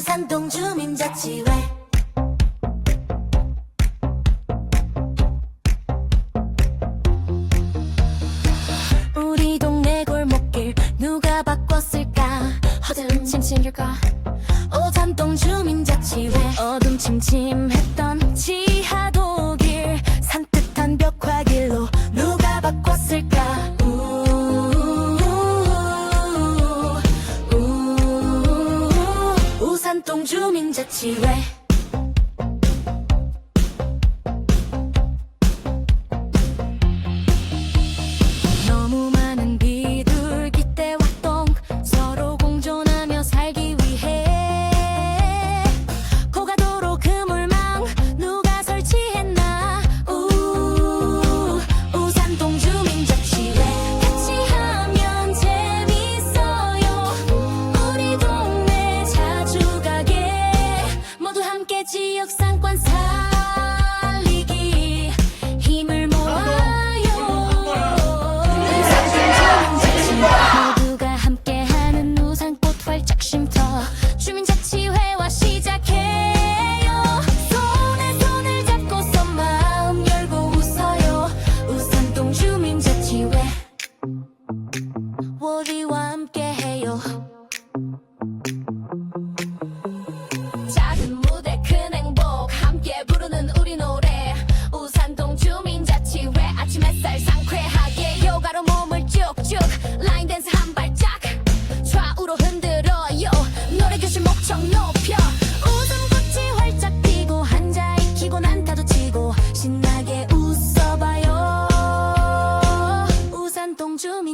산동 주민자치회. 우리 동네 골목길 누가 바꿨을까? 어둠 침침일까? 오산동 주민자치회. 어둠 침침해. 도대체 왜 我的碗。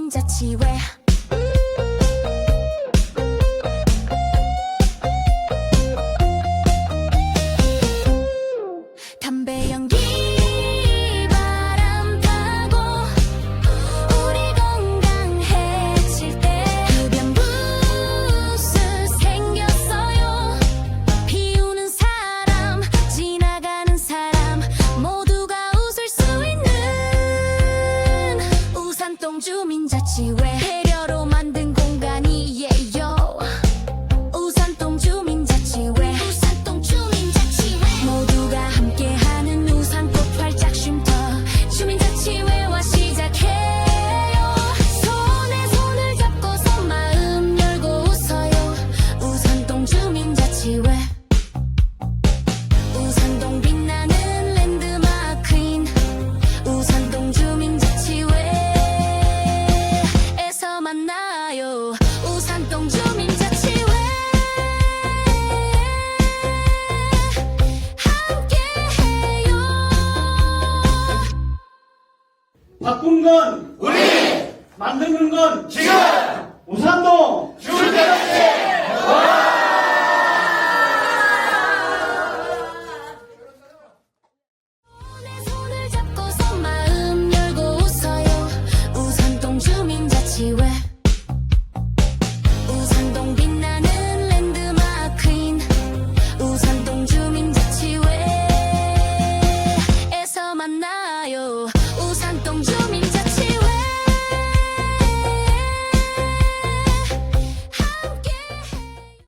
흰자치외 협동 주민자치회 바꾼 건 우리 만드는 건 지금 우산도 줄때 와!